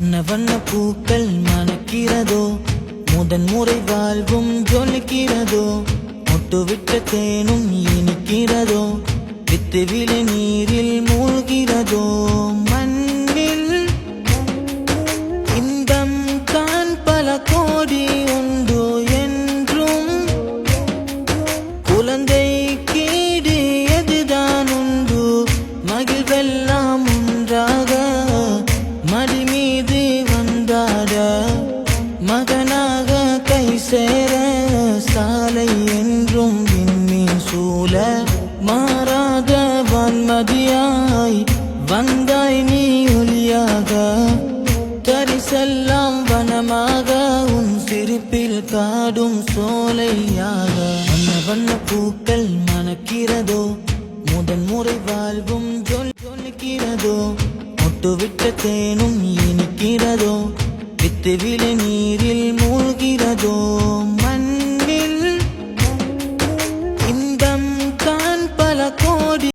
வண்ண வண்ண பூக்கள் மணக்கிறதோ? முதன் முறை வாழ்வும் ஜொலிக்கிறதோ? முட்டுவிட்ட தேனும் இனிக்கிறதோ? வித்து விளை நீரில் மூழ்கிறதோ? மண்ணில் இன்பம் தான் பல கோடி உண்டு என்றும் குழந்தை மகனாக கை சேர சாலை என்றும் விண்மீன் சூழ மாறாத வான்மதியாய் வந்தாய் நீ ஒளியாக. தரிசெல்லாம் வனமாக உன் சிரிப்பில் காடும் சோலையாக. வண்ண வண்ண பூக்கள் மணக்கிறதோ? முதன் முறை வாழ்வும் ஜொல் ஜொலிக்கிறதோ முட்டுவிட்ட தேனும் இனிக்கிறதோ? வித்து விளை நீரில்